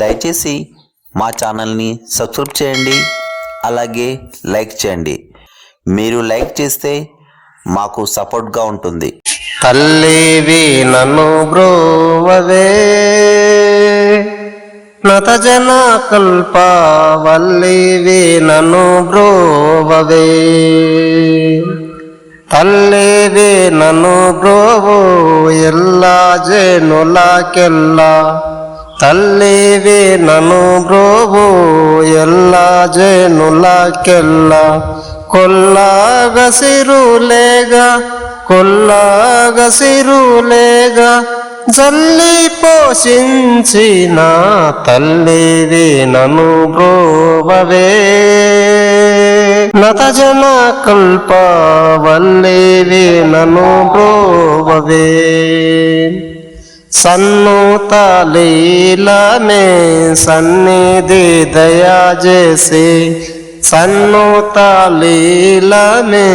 దయచేసి మా ఛానల్ని సబ్స్క్రైబ్ చేయండి అలాగే లైక్ చేయండి మీరు లైక్ చేస్తే మాకు సపోర్ట్గా ఉంటుంది తల్లివి నన్ను బ్రోవవే నత జన కల్ప వల్లివి నన్ను బ్రోవవే తల్లివి నన్ను బ్రోవు ಎಲ್ಲ ಜೇನುಲಾಕೆಲ್ಲ ತಲ್ಲಿವಿ ನನು ಬ್ರೋವು ಎಲ್ಲ ಜೇನುಲಾಕೆಲ್ಲ కొల్లాగసిరులేగ కొల్లాగసిరులేగ జల్లి పోషించిన తల్లివి నను బ్రోవవే నత జన కల్ప వల్లివి నను బ్రోవవే సన్నుత లీలనే సన్నిధి దయా చేసి సన్నుత లీలనే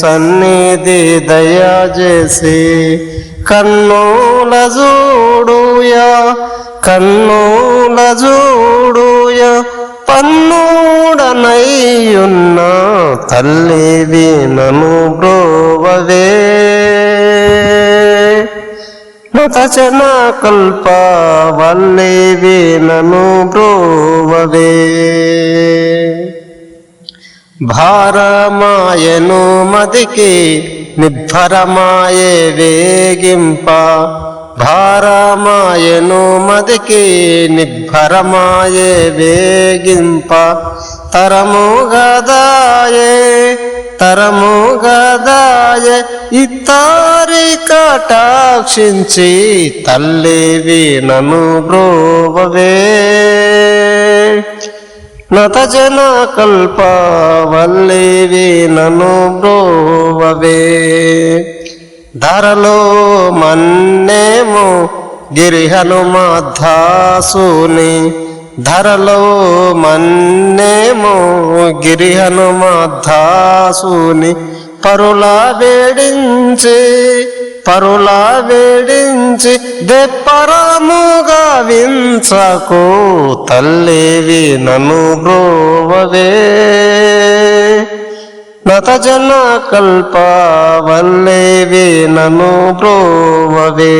సన్నిధి దయా చేసి కన్నుల జూడుయా కన్నుల జూడుయా పన్నుడనయ్యున్న తల్లివి నను బ్రోవవే. నతచన కల్ప వల్లేవి నను బ్రోవవే. భారమాయను మదికి నిబ్బరమాయే వేగింప. భారమాయను మదికి నిబ్బరమాయే వేగింప. తరము గదాయే తరము గదాయ ఇత్తారి కటాక్షించి తల్లివి నను బ్రోవవే. నత జన కల్ప వల్లేవి నను బ్రోవవే. ధరలో మన్నేము గిరిహను మధ్యాసుని ధరలో మన్నేమో గిరి హనుమద్దాసుని పరులా వేడించి పరులా వేడించి దెప్పరముగా వించకు తల్లివి నను బ్రోవవే. నతజన కల్ప వల్లేవి బ్రోవవే.